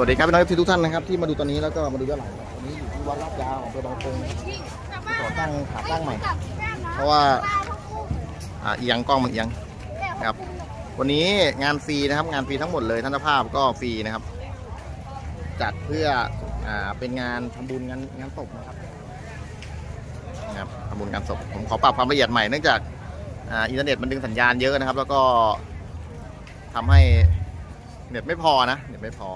วัสดีครับพี่น้องทุกท่านนะครับที่มาดูตอนนี้แล้วก็มาดูย้อนหลังวันนี้อยู่ที่วัดลาดยาวอำเภอบางปงนะครับที่ก่อตั้งขาตั้งใหม่ เพราะว่าอ่าเอียงกล้องมันเอียงนะครับวันนี้งานฟรีนะครับ งานฟรีทั้งหมดเลยท่านจ้าภาพก็ฟรีนะครับ จัดเพื่ออ่าเป็นงานทำบุญงานงานศพนะครับนะครับทำบุญงานศพผมขอปรับความละเอียดใหม่เนื่องจากอ่าอินเทอร์เน็ตมันดึงสัญญาณเยอะนะครับ แล้วก็ทำให้เน็ตไม่พอนะเน็ตไม่พอ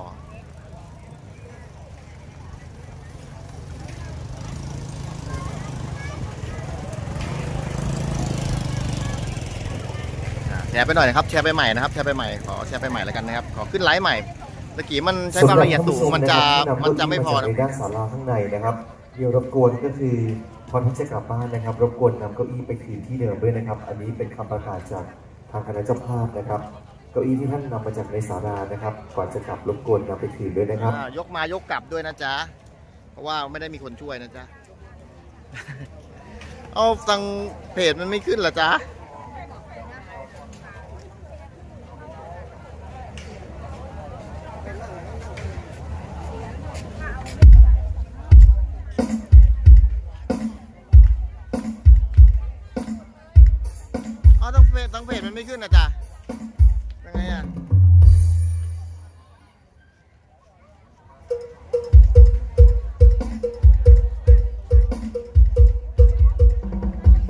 แชร์ไปหน่อยนะครับแชร์ไปใหม่นะครับแชร์ไปใหม่ขอแชร์ไปใหม่แล้วกันนะครับขอขึ้นไลฟ์ใหม่ตะกี้มันใช้ความละเอียดสูงมันจะมันจะไม่พอในนะด้านศาลาข้างในนะครับเดี๋ยวรบกวนก็คือพอที่จะกลับบ้านนะครับ รบกวนนำเก้าอี้ไปคืนที่เดิมด้วยนะครับ อันนี้เป็นคำประกาศจากทางคณะเจ้าภาพนะครับเก้าอี้ที่ท่านนำมาจากในศาลานะครับ ก่อนจะกลับรบกวนนำไปคืนด้วยนะครับอ่ายกมายกกลับด้วยนะจ๊ะเพราะว่าไม่ได้มีคนช่วยนะจ๊ะเอาตังเพจมันไม่ขึ้นเหรอจ๊ะ จตังเพจมันไม่ขึ้นนะจ๊ะยังไงอะ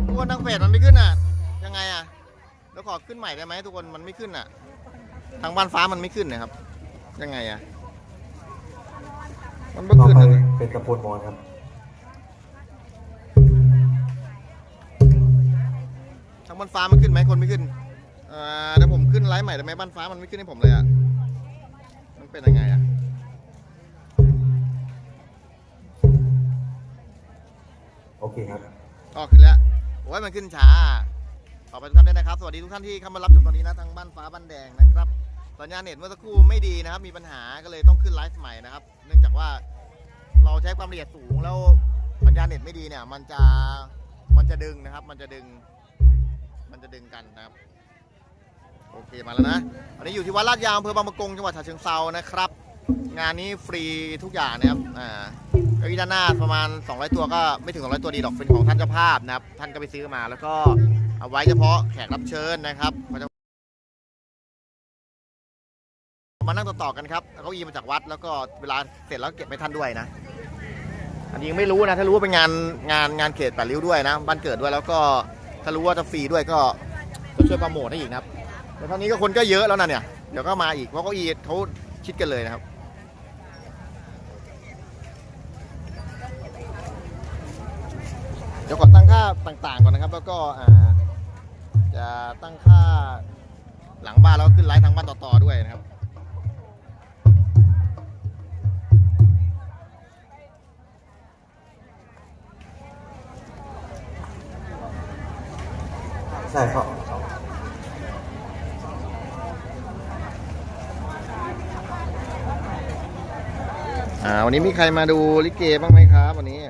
ทุกคนทางเพจมันไม่ขึ้นอะ ยังไงอะแล้วขอขึ้นใหม่ได้ไหมทุกคนมันไม่ขึ้นอะ ทางบ้านฟ้ามันไม่ขึ้นนะครับ ยังไงอะ มันไม่ต่อขึ้นไปอะเป็นตะโพนมอนครับ บ้านฟ้ามันขึ้นไหมคนไม่ขึ้นอ่าเดี๋ยวผมขึ้นไลฟ์ใหม่ได้ไหมบ้านฟ้ามันไม่ขึ้นให้ผมเลยอะมันเป็นยังไงอะโอเคครับอ๋อขึ้นแล้วโอ้ยมันขึ้นช้าขอบไปทุกท่านด้วยนะครับ สวัสดีทุกท่านที่เข้ามารับชมตอนนี้นะทางบ้านฟ้าบ้านแดงนะครับสัญญาณเน็ตเมื่อสักครู่ไม่ดีนะครับ มีปัญหาก็เลยต้องขึ้นไลฟ์ใหม่นะครับ เนื่องจากว่าเราใช้ความละเอียดสูงแล้วสัญญาณเน็ตไม่ดีเนี่ย มันจะมันจะดึงนะครับ มันจะดึง มันจะดึงกันนะครับ โอเคมาแล้วนะ อันนี้อยู่ที่วัดลาดยาวอำเภอบางประกงจังหวัดฉะเชิงเซานะครับ งานนี้ฟรีทุกอย่างนะครับ อ่าเก้าอี้ด้านหน้าประมาณ 200 ตัวก็ไม่ถึง 200 ตัวดีดอกเป็นของท่านเจ้าภาพนะครับ ท่านก็ไปซื้อมาแล้วก็เอาไว้เฉพาะแขกรับเชิญนะครับมานั่งต่อๆกันครับเอาอีมาจากวัดแล้วก็เวลาเสร็จแล้วเก็บให้ท่านด้วยนะ อันนี้ยังไม่รู้นะ ถ้ารู้ว่าเป็นงานงานงานเขตแปดริ้วด้วยนะ บ้านเกิดด้วยแล้วก็ ถ้ารู้ว่าจะฟรีด้วยก็ก็ช่วยโปรโมทให้อีกนะครับแต่ตอนนี้ก็คนก็เยอะแล้วนะเนี่ย เดี๋ยวก็มาอีกเพราะเก้าอี้เขาชิดกันเลยนะครับเดี๋ยวก่อตั้งค่าต่างๆก่อนนะครับ แล้วก็อ่าจะตั้งค่าหลังบ้านแล้วก็ขึ้นไลฟ์ทางบ้านต่อๆด้วยนะครับ ใช่ครับอ่าวันนี้มีใครมาดูลิเกบ้างไหมครับวันนี้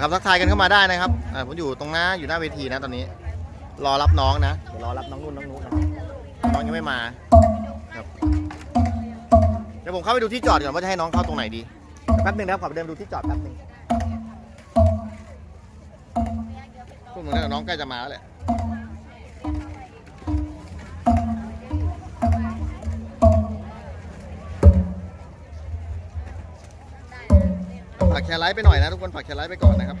ครับทักทายกันเข้ามาได้นะครับอ่าผมอยู่ตรงหน้าอยู่หน้าเวทีนะตอนนี้ รอรับน้องนะเดี๋ยวรอรับน้องนุ่นน้องนุ๊กนะครับน้องยังไม่มาครับเดี๋ยวผมเข้าไปดูที่จอดก่อนว่าจะให้น้องเข้าตรงไหนดีแป๊บหนึงนะครับขอไปเดินดูที่จอดแป๊บหนึงพวกมึงนะน้องใกล้จะมาแล้วแหละากแชร์ไลฟ์ไปหน่อยนะ ทุกคนฝากแชร์ไลฟ์ไปก่อนนะครับ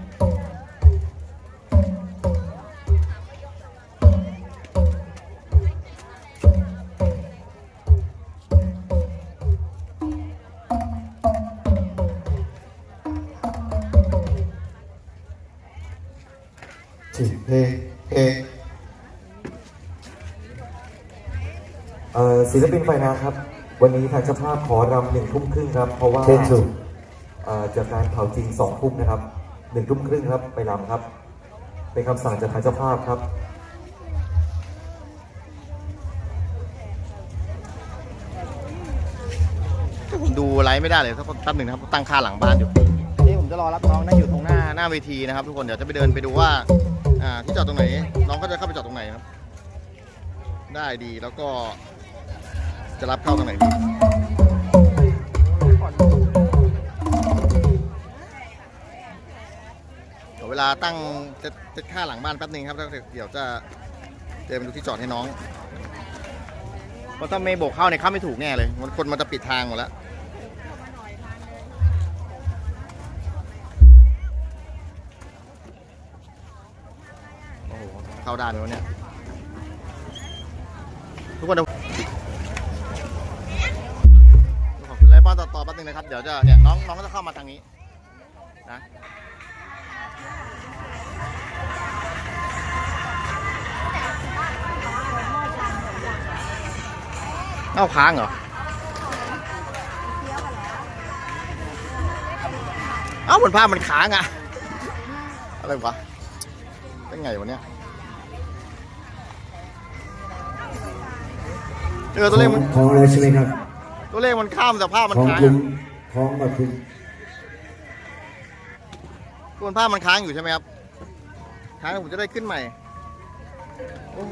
ถึงเพลงเพลงเอ่อศิลปินไฟนาครับ วันนี้ทางเจ้าภาพขอรำหนึ่งทุ่มครึ่งครับ เพราะว่า เชิญชมเอ่อ จากการเผาจริงสองทุ่มนะครับหนึ่งทุ่มครึ่งครับไปลำครับ เป็นคำสั่งจากทางเจ้าภาพครับผมดูไลฟ์ไม่ได้เลยสักแป๊บหนึ่งนะครับตั้งค่าหลังบ้านอยู่นี่ผมจะรอรับน้องนั่งอยู่ตรงหน้าหน้าเวทีนะครับ ทุกคนเดี๋ยวจะไปเดินไปดูว่าอ่าที่จอดตรงไหน น้องก็จะเข้าไปจอดตรงไหนครับ ได้ดีแล้วก็จะรับเข้าตรงไหนดี ลาตั้งจะจะค่าหลังบ้านแป๊บนึงครับแล้วเดี๋ยวจะเดินไปดูที่จอดให้น้องเพราะถ้าไม่โบกเข้าเนี่ยเข้าไม่ถูกแน่เลยมันคนมันจะปิดทางหมดแล้วโอ้โหเข้าด้านเลยวเนี่ยทุกคนเดี๋ยวขอบคุณไลฟ์บ้านต่อๆแป๊บนึงนะครับเดี๋ยวจะเนี่ยน้องน้องก็จะเข้ามาทางนี้นะ เอ้าค้างเหรอ เอ้าเหมือนภาพมันค้างอะอะไรวะเป็นไงวะเนี่ยเออตัวเลขมันท้องแล้วใช่ไหมครับ ตัวเลขมันข้ามแต่ภาพมันท้องค้างคุอะมท้องแบบคุมส่วนภาพมันค้างอยู่ใช่ไหมครับค้างแล้วผมจะได้ขึ้นใหม่โอ้ย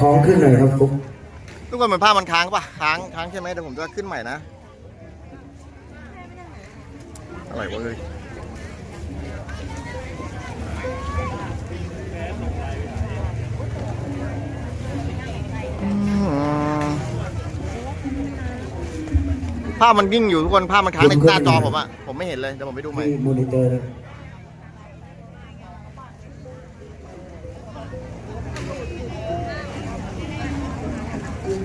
ท้องขึ้นหน่อยครับฟุกทุกคนเหมือนภาพมันค้างปะค้างค้างใช่ไหมเดี๋ยวผมจะขึ้นใหม่นะอะไรวะเลยอืมภาพมันวิ่งอยู่ทุกคนภาพมันค้างในหน้าจอผมอะผมไม่เห็นเลยเดี๋ยวผมไปดูใหม่ ที่มอนิเตอร์นะ ป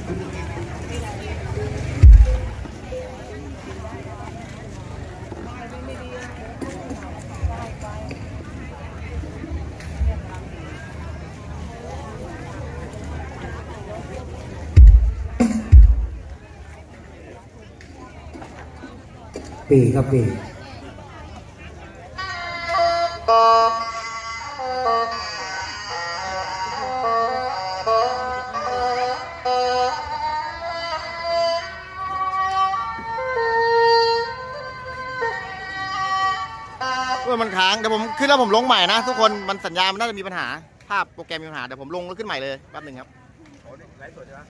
ีครับปี มันค้างเดี๋ยวผมขึ้นแล้วผมลงใหม่นะทุกคนมันสัญญาณมันน่าจะมีปัญหาภาพโปรแกรมมีปัญหาเดี๋ยวผมลงแล้วขึ้นใหม่เลยแป๊บหนึ่งครับ